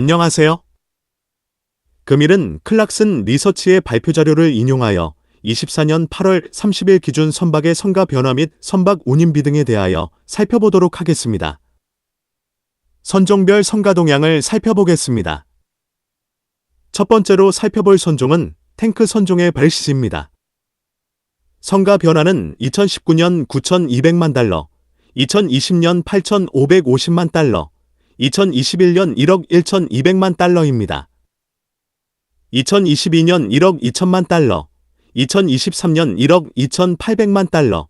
안녕하세요. 금일은 클락슨 리서치의 발표 자료를 인용하여 24년 8월 30일 기준 선박의 성가 변화 및 선박 운임비 등에 대하여 살펴보도록 하겠습니다. 선종별 성가 동향을 살펴보겠습니다. 첫 번째로 살펴볼 선종은 탱크 선종의 발시지입니다. 성가 변화는 2019년 9,200만 달러, 2020년 8,550만 달러, 2021년 1억 1,200만 달러입니다. 2022년 1억 2천만 달러, 2023년 1억 2,800만 달러,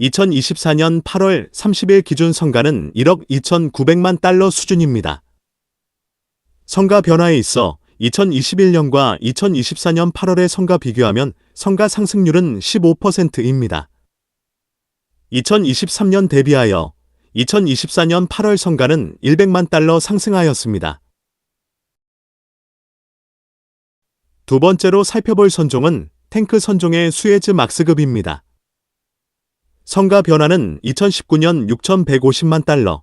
2024년 8월 30일 기준 성가는 1억 2,900만 달러 수준입니다. 성가 변화에 있어 2021년과 2024년 8월의 성가 비교하면 성가 상승률은 15%입니다. 2023년 대비하여 2024년 8월 성가는 100만 달러 상승하였습니다. 두 번째로 살펴볼 선종은 탱크 선종의 수에즈 막스급입니다. 성가 변화는 2019년 6,150만 달러,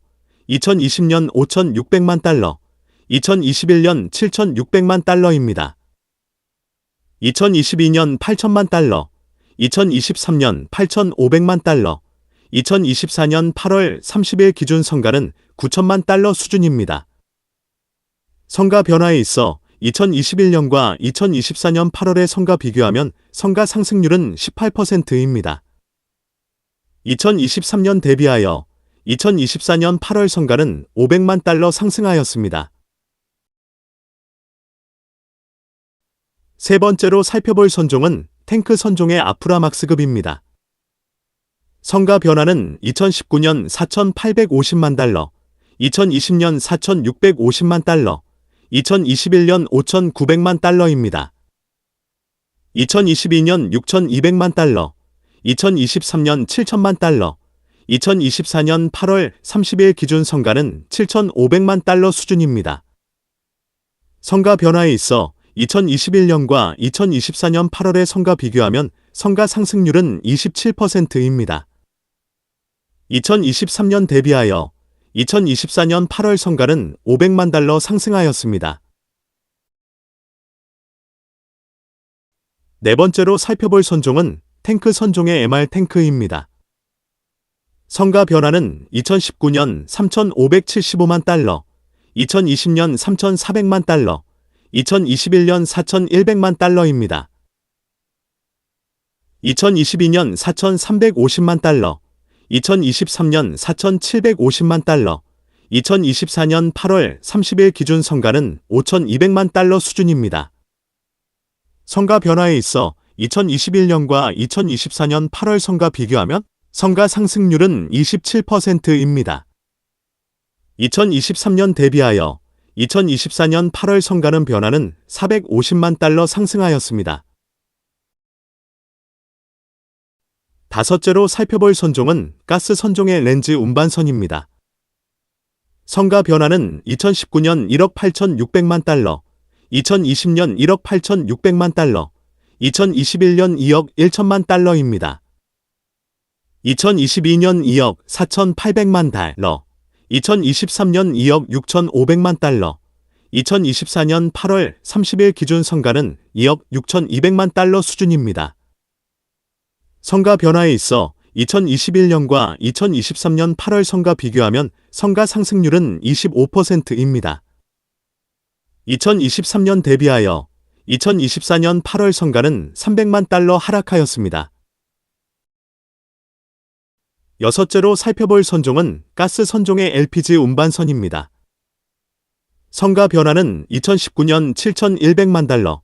2020년 5,600만 달러, 2021년 7,600만 달러입니다. 2022년 8천만 달러, 2023년 8,500만 달러, 2024년 8월 30일 기준 성가는 9천만 달러 수준입니다. 성가 변화에 있어 2021년과 2024년 8월의 성가 비교하면 성가 상승률은 18%입니다. 2023년 대비하여 2024년 8월 성가는 500만 달러 상승하였습니다. 세 번째로 살펴볼 선종은 탱크 선종의 아프라막스급입니다. 성가 변화는 2019년 4,850만 달러, 2020년 4,650만 달러, 2021년 5,900만 달러입니다. 2022년 6,200만 달러, 2023년 7천만 달러, 2024년 8월 30일 기준 성가는 7,500만 달러 수준입니다. 성가 변화에 있어 2021년과 2024년 8월의 성가 비교하면 성가 상승률은 27%입니다. 2023년 대비하여 2024년 8월 성가는 500만 달러 상승하였습니다. 네 번째로 살펴볼 선종은 탱크 선종의 MR 탱크입니다. 성가 변화는 2019년 3,575만 달러, 2020년 3,400만 달러, 2021년 4,100만 달러입니다. 2022년 4,350만 달러, 2023년 4,750만 달러, 2024년 8월 30일 기준 성가는 5,200만 달러 수준입니다. 성가 변화에 있어 2021년과 2024년 8월 성가 비교하면 성가 상승률은 27%입니다. 2023년 대비하여 2024년 8월 성가는 변화는 450만 달러 상승하였습니다. 다섯째로 살펴볼 선종은 가스 선종의 렌즈 운반선입니다. 성가 변화는 2019년 1억 8,600만 달러, 2020년 1억 8,600만 달러, 2021년 2억 1천만 달러입니다. 2022년 2억 4,800만 달러, 2023년 2억 6,500만 달러, 2024년 8월 30일 기준 성가는 2억 6,200만 달러 수준입니다. 성가 변화에 있어 2021년과 2023년 8월 성가 비교하면 성가 상승률은 25%입니다. 2023년 대비하여 2024년 8월 성가는 300만 달러 하락하였습니다. 여섯째로 살펴볼 선종은 가스 선종의 LPG 운반선입니다. 성가 변화는 2019년 7,100만 달러,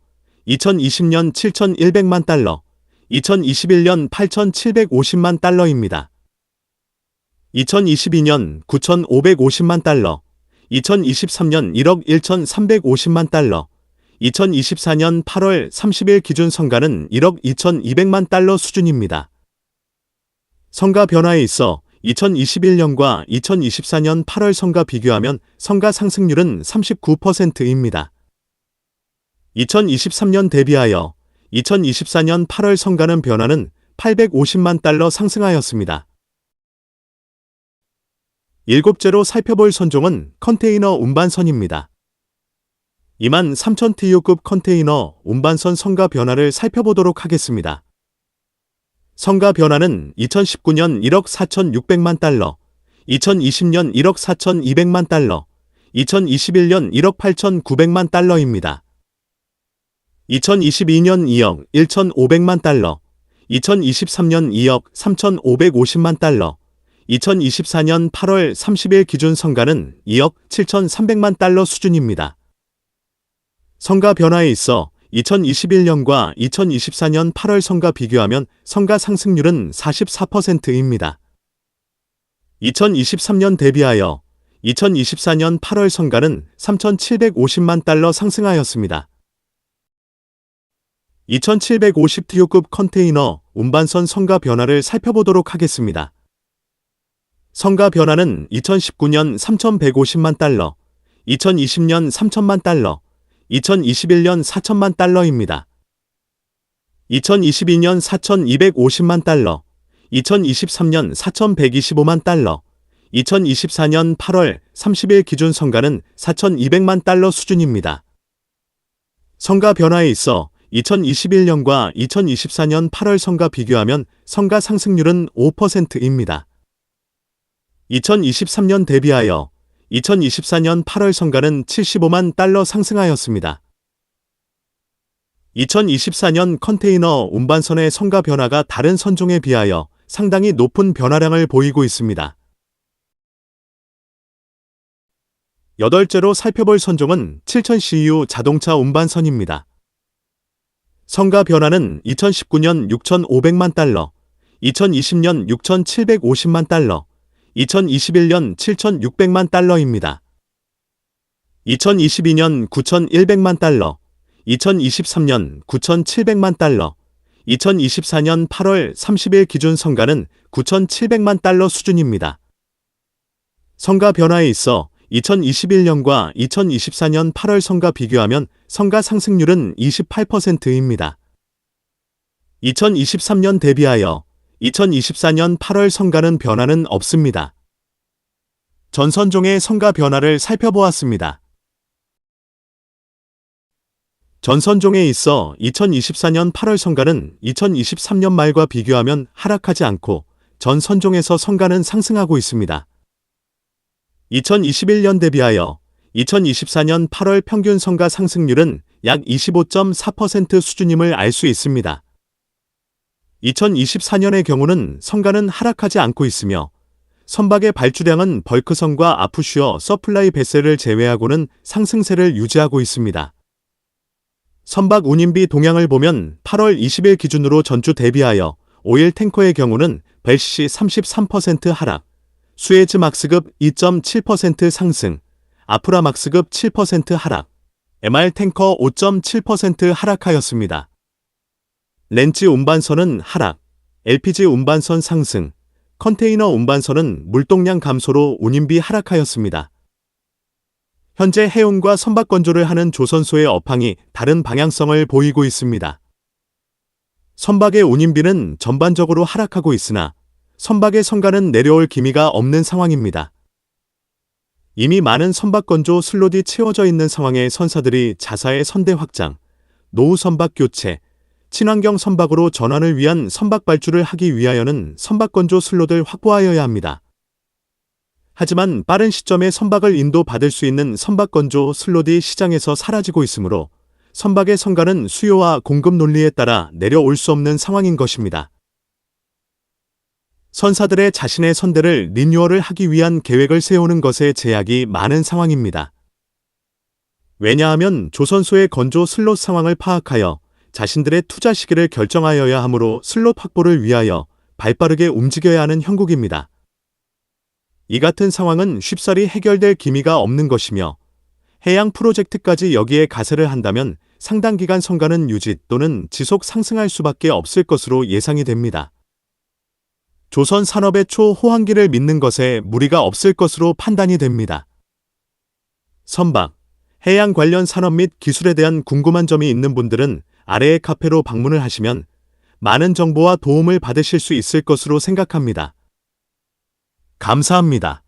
2020년 7,100만 달러, 2021년 8,750만 달러입니다. 2022년 9,550만 달러, 2023년 1억 1,350만 달러, 2024년 8월 30일 기준 성가는 1억 2,200만 달러 수준입니다. 성가 변화에 있어 2021년과 2024년 8월 성가 비교하면 성가 상승률은 39%입니다. 2023년 대비하여 2024년 8월 성가는 변화는 850만 달러 상승하였습니다. 일곱째로 살펴볼 선종은 컨테이너 운반선입니다. 2만 3천 TU급 컨테이너 운반선 성가 변화를 살펴보도록 하겠습니다. 성가 변화는 2019년 1억 4,600만 달러, 2020년 1억 4,200만 달러, 2021년 1억 8,900만 달러입니다. 2022년 2억 1,500만 달러, 2023년 2억 3,550만 달러, 2024년 8월 30일 기준 성가는 2억 7,300만 달러 수준입니다. 성가 변화에 있어 2021년과 2024년 8월 성가 비교하면 성가 상승률은 44%입니다. 2023년 대비하여 2024년 8월 성가는 3,750만 달러 상승하였습니다. 2750TU급 컨테이너 운반선 성가 변화를 살펴보도록 하겠습니다. 성가 변화는 2019년 3,150만 달러, 2020년 3천만 달러, 2021년 4천만 달러입니다. 2022년 4,250만 달러, 2023년 4,125만 달러, 2024년 8월 30일 기준 성가는 4,200만 달러 수준입니다. 성가 변화에 있어 2021년과 2024년 8월 성가 비교하면 성가 상승률은 5%입니다. 2023년 대비하여 2024년 8월 성가는 75만 달러 상승하였습니다. 2024년 컨테이너 운반선의 성가 변화가 다른 선종에 비하여 상당히 높은 변화량을 보이고 있습니다. 여덟째로 살펴볼 선종은 7000CU 자동차 운반선입니다. 성가 변화는 2019년 6,500만 달러, 2020년 6,750만 달러, 2021년 7,600만 달러입니다. 2022년 9,100만 달러, 2023년 9,700만 달러, 2024년 8월 30일 기준 성가는 9,700만 달러 수준입니다. 성가 변화에 있어 2021년과 2024년 8월 성가 비교하면 성가 상승률은 28%입니다. 2023년 대비하여 2024년 8월 성가는 변화는 없습니다. 전선종의 성가 변화를 살펴보았습니다. 전선종에 있어 2024년 8월 성가는 2023년 말과 비교하면 하락하지 않고 전선종에서 성가는 상승하고 있습니다. 2021년 대비하여 2024년 8월 평균 성가 상승률은 약 25.4% 수준임을 알 수 있습니다. 2024년의 경우는 성가는 하락하지 않고 있으며 선박의 발주량은 벌크선과 아프슈어 서플라이 베셀을 제외하고는 상승세를 유지하고 있습니다. 선박 운임비 동향을 보면 8월 20일 기준으로 전주 대비하여 오일 탱커의 경우는 벨시 33% 하락, 수에즈 막스급 2.7% 상승, 아프라 막스급 7% 하락, MR 탱커 5.7% 하락하였습니다. 렌치 운반선은 하락, LPG 운반선 상승, 컨테이너 운반선은 물동량 감소로 운임비 하락하였습니다. 현재 해운과 선박 건조를 하는 조선소의 업황이 다른 방향성을 보이고 있습니다. 선박의 운임비는 전반적으로 하락하고 있으나 선박의 성가는 내려올 기미가 없는 상황입니다. 이미 많은 선박 건조 슬롯이 채워져 있는 상황에 선사들이 자사의 선대 확장, 노후 선박 교체, 친환경 선박으로 전환을 위한 선박 발주를 하기 위하여는 선박 건조 슬롯을 확보하여야 합니다. 하지만 빠른 시점에 선박을 인도받을 수 있는 선박 건조 슬롯이 시장에서 사라지고 있으므로 선박의 성가는 수요와 공급 논리에 따라 내려올 수 없는 상황인 것입니다. 선사들의 자신의 선대를 리뉴얼을 하기 위한 계획을 세우는 것에 제약이 많은 상황입니다. 왜냐하면 조선소의 건조 슬롯 상황을 파악하여 자신들의 투자 시기를 결정하여야 하므로 슬롯 확보를 위하여 발빠르게 움직여야 하는 형국입니다. 이 같은 상황은 쉽사리 해결될 기미가 없는 것이며 해양 프로젝트까지 여기에 가세를 한다면 상당 기간 성과는 유지 또는 지속 상승할 수밖에 없을 것으로 예상이 됩니다. 조선 산업의 초호황기를 믿는 것에 무리가 없을 것으로 판단이 됩니다. 선박, 해양 관련 산업 및 기술에 대한 궁금한 점이 있는 분들은 아래의 카페로 방문을 하시면 많은 정보와 도움을 받으실 수 있을 것으로 생각합니다. 감사합니다.